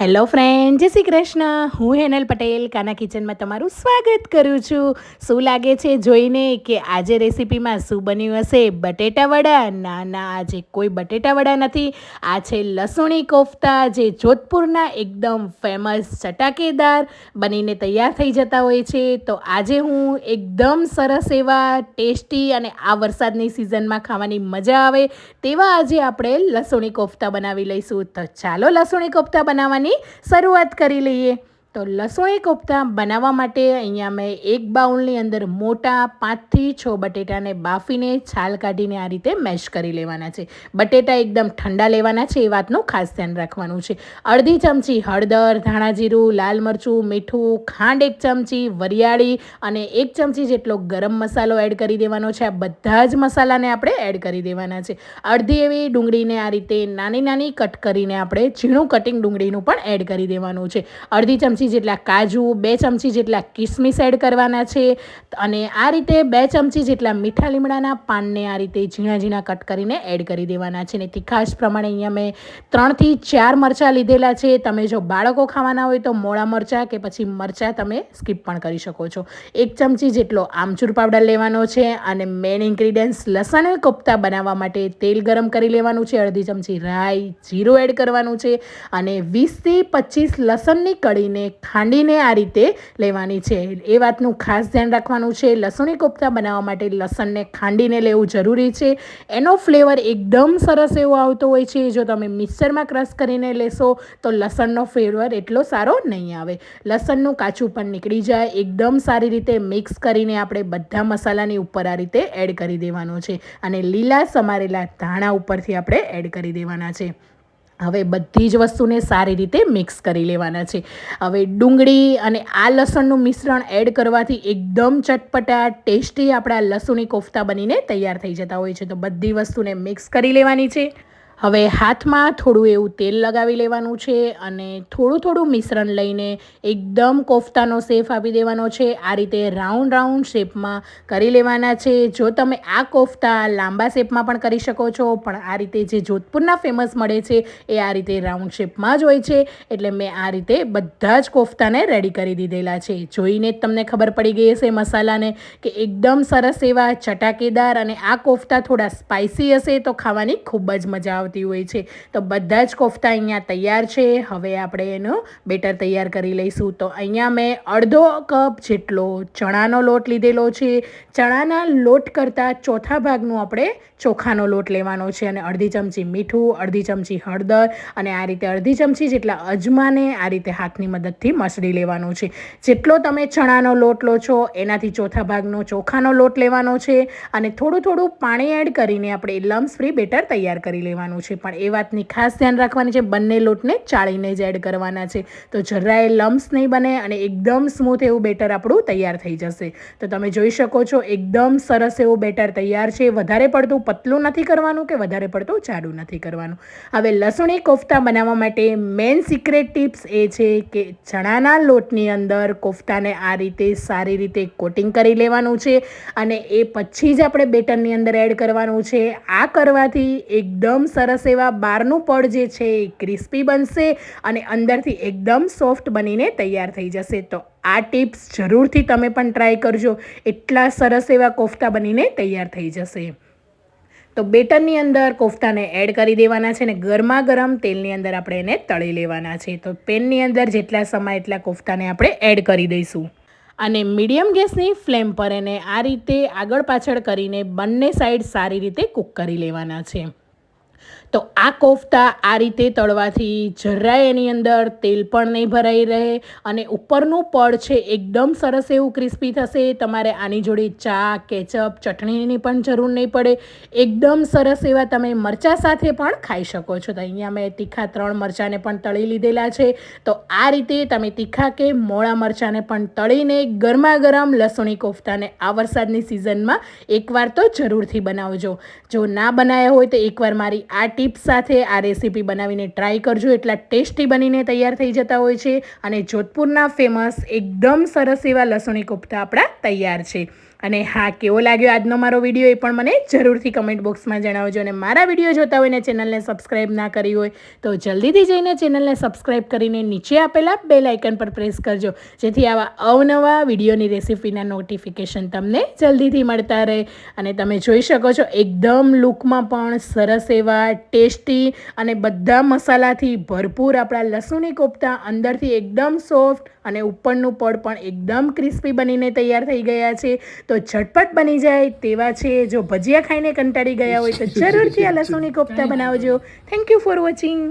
Hello friend જય શ્રી કૃષ્ણ. હું હેનલ પટેલ, કાના કિચનમાં તમારું સ્વાગત કરું છું. શું લાગે છે જોઈને કે આજે રેસીપીમાં શું બન્યું હશે? બટેટાવડા ના ના, આજે કોઈ બટેટાવડા નથી. આ છે લસુણી કોફતા જે જોધપુરના એકદમ ફેમસ ચટાકેદાર બનીને તૈયાર થઈ જતા હોય છે. તો આજે હું એકદમ સરસ એવા ટેસ્ટી અને આ વરસાદની સિઝનમાં ખાવાની મજા આવે તેવા આજે આપણે લસુણી કોફતા બનાવી લઈશું. તો ચાલો લસુણી કોફતા બનાવવાની શરૂઆત કરી લઈએ. તો લસોઈ કોફતા બનાવવા માટે અહીંયા મેં એક બાઉલની અંદર મોટા પાંચથી છ બટેટાને બાફીને છાલ કાઢીને આ રીતે મેશ કરી લેવાના છે. બટેટા એકદમ ઠંડા લેવાના છે, એ વાતનું ખાસ ધ્યાન રાખવાનું છે. અડધી ચમચી હળદર, ધાણા જીરું, લાલ મરચું, મીઠું, ખાંડ એક ચમચી, વરિયાળી અને એક ચમચી જેટલો ગરમ મસાલો એડ કરી દેવાનો છે. આ બધા જ મસાલાને આપણે એડ કરી દેવાના છે. અડધી એવી ડુંગળીને આ રીતે નાની નાની કટ કરીને આપણે ઝીણું કટિંગ ડુંગળીનું પણ એડ કરી દેવાનું છે. અડધી ચમચી ચમચી જેટલા કાજુ, બે ચમચી જેટલા કિસમિસ એડ કરવાના છે. અને આ રીતે બે ચમચી જેટલા મીઠા લીમડાના પાનને આ રીતે ઝીણા ઝીણા કટ કરીને એડ કરી દેવાના છે. ને તીખાશ પ્રમાણે અહીંયા મેં ત્રણથી ચાર મરચાં લીધેલા છે. તમે જો બાળકો ખાવાના હોય તો મોળા મરચાં કે પછી મરચાં તમે સ્કીપ પણ કરી શકો છો. એક ચમચી જેટલો આમચૂર પાવડર લેવાનો છે અને મેન ઇન્ગ્રીડિયન્ટ્સ લસણ કોફતા બનાવવા માટે તેલ ગરમ કરી લેવાનું છે. અડધી ચમચી રાઈ જીરું એડ કરવાનું છે. અને વીસથી પચીસ લસણની કળીને ખાંડીને આ રીતે લેવાની છે. એ વાતનું ખાસ ધ્યાન રાખવાનું છે. લસણી કોફતા બનાવવા માટે લસણને ખાંડીને લેવું જરૂરી છે. એનો ફ્લેવર એકદમ સરસ એવો આવતો હોય છે. જો તમે મિક્સરમાં ક્રશ કરીને લેશો, તો લસણનો ફ્લેવર એટલો સારો નહીં આવે. લસણનું કાચું પણ નીકળી જાય. એકદમ સારી રીતે મિક્સ કરીને આપણે બધા મસાલાની ઉપર આ રીતે એડ કરી દેવાનું છે. અને લીલા સમારેલા ધાણા ઉપરથી આપણે એડ કરી દેવાના છે. હવે બધી જ વસ્તુને સારી રીતે મિક્સ કરી લેવાના છે. હવે ડુંગળી અને આ લસણનું મિશ્રણ એડ કરવાથી એકદમ ચટપટા ટેસ્ટી આપણા લસુણી કોફતા બનીને તૈયાર થઈ જતા હોય છે. તો બધી વસ્તુને મિક્સ કરી લેવાની છે. હવે હાથમાં થોડું એવું તેલ લગાવી લેવાનું છે અને થોડું થોડું મિશ્રણ લઈને એકદમ કોફતાનો શેપ આપી દેવાનો છે. આ રીતે રાઉન્ડ રાઉન્ડ શેપમાં કરી લેવાના છે. જો તમે આ કોફતા લાંબા શેપમાં પણ કરી શકો છો, પણ આ રીતે જે જોધપુરના ફેમસ મળે છે એ આ રીતે રાઉન્ડ શેપમાં જ હોય છે. એટલે મેં આ રીતે બધા જ કોફતાને રેડી કરી દીધેલા છે. જોઈને જ તમને ખબર પડી ગઈ હશે મસાલાને કે એકદમ સરસ એવા ચટાકેદાર અને આ કોફતા થોડા સ્પાઇસી હશે તો ખાવાની ખૂબ જ મજા આવશે. આવતી હોય છે. તો બધા જ કોફતા અહીંયા તૈયાર છે. હવે આપણે એનો બેટર તૈયાર કરી લઈશું. તો અહીંયા મેં અડધો કપ જેટલો ચણાનો લોટ લીધેલો છે. ચણાના લોટ કરતાં ચોથા ભાગનું આપણે ચોખાનો લોટ લેવાનો છે અને અડધી ચમચી મીઠું, અડધી ચમચી હળદર અને આ રીતે અડધી ચમચી જેટલા અજમાને આ રીતે હાથની મદદથી મસળી લેવાનું છે. જેટલો તમે ચણાનો લોટ લો છો, એનાથી ચોથા ભાગનો ચોખાનો લોટ લેવાનો છે અને થોડું થોડું પાણી એડ કરીને આપણે લમ્સ ફ્રી બેટર તૈયાર કરી લેવાનું છે. પણ એ વાતની ખાસ ધ્યાન રાખવાની છે. બંને લોટને ચાળીને જ એડ કરવાના છે. તો જરાય લમ્સ નહીં બને અને એકદમ સ્મૂથ એવું બેટર આપણું તૈયાર થઈ જશે. તો તમે જોઈ શકો છો, એકદમ સરસ એવું બેટર તૈયાર છે. વધારે પડતું પતલું નથી કરવાનું કે વધારે પડતું જાડું નથી કરવાનું? હવે લસણી કોફતા બનાવવા માટે મેઇન સિક્રેટ ટિપ્સ એ છે કે ચણાના લોટની અંદર કોફતાને આ રીતે સારી રીતે કોટિંગ કરી લેવાનું છે અને એ પછી જ આપણે બેટરની અંદર એડ કરવાનું છે. આ કરવાથી એકદમ સરસ સરસ એવા બહારનું પડ જે છે એ ક્રિસ્પી બનશે અને અંદરથી એકદમ સોફ્ટ બનીને તૈયાર થઈ જશે. તો આ ટિપ્સ જરૂરથી તમે પણ ટ્રાય કરજો. એટલા સરસ એવા કોફતા બનીને તૈયાર થઈ જશે. તો બેટરની અંદર કોફતાને એડ કરી દેવાના છે ને ગરમા ગરમ તેલની અંદર આપણે એને તળી લેવાના છે. તો પેનની અંદર જેટલા સમય એટલા કોફતાને આપણે એડ કરી દઈશું. અને મીડિયમ ગેસની ફ્લેમ પર એને આ રીતે આગળ પાછળ કરીને બંને સાઈડ સારી રીતે કૂક કરી લેવાના છે. તો આ કોફતા આ રીતે તળવાથી જરાય એની અંદર તેલ પણ નહીં ભરાઈ રહે અને ઉપરનું પડ છે એકદમ સરસ એવું ક્રિસ્પી થશે. તમારે આની જોડે ચા, કેચઅપ, ચટણીની પણ જરૂર નહીં પડે. એકદમ સરસ એવા તમે મરચાં સાથે પણ ખાઈ શકો છો. તો અહીંયા મેં તીખા ત્રણ મરચાંને પણ તળી લીધેલા છે. તો આ રીતે તમે તીખા કે મોળા મરચાંને પણ તળીને ગરમા ગરમ લસણી કોફતાને આ વરસાદની સિઝનમાં એકવાર તો જરૂરથી બનાવજો. જો ના બનાવ્યા હોય તો એકવાર મારી આ ટિપ્સ સાથે આ રેસીપી બનાવીને ટ્રાય કરજો. એટલા ટેસ્ટી બનીને તૈયાર થઈ જતા હોય છે. અને જોધપુરના ફેમસ એકદમ સરસ એવા લસણી કોફતા આપણા તૈયાર છે. અને હા, કેવો લાગ્યો આજનો મારો વીડિયો એ પણ મને જરૂરથી કમેન્ટ બોક્સમાં જણાવજો અને મારા વીડિયો જોતા હોય ને ચેનલને સબસ્ક્રાઈબ ના કરી હોય તો જલ્દીથી જઈને ચેનલને સબસ્ક્રાઈબ કરીને નીચે આપેલા બેલ આઇકન પર પ્રેસ કરજો, જેથી આવા અવનવા વિડીયોની રેસિપીના નોટિફિકેશન તમને જલ્દીથી મળતા રહે અને તમે જોઈ શકો છો એકદમ લુકમાં પણ સરસ એવા ટેસ્ટી અને બધા મસાલાથી ભરપૂર આપણા લસુણી કોફતા અંદરથી એકદમ સોફ્ટ અને ઉપરનું પડ પણ એકદમ ક્રિસ્પી બનીને તૈયાર થઈ ગયા છે. તો ઝટપટ બની જાય તેવા છે. જો ભજીયા ખાઈને કંટાળી ગયા હોય તો જરૂરથી આ લસણની કોફતા બનાવજો. Thank you for watching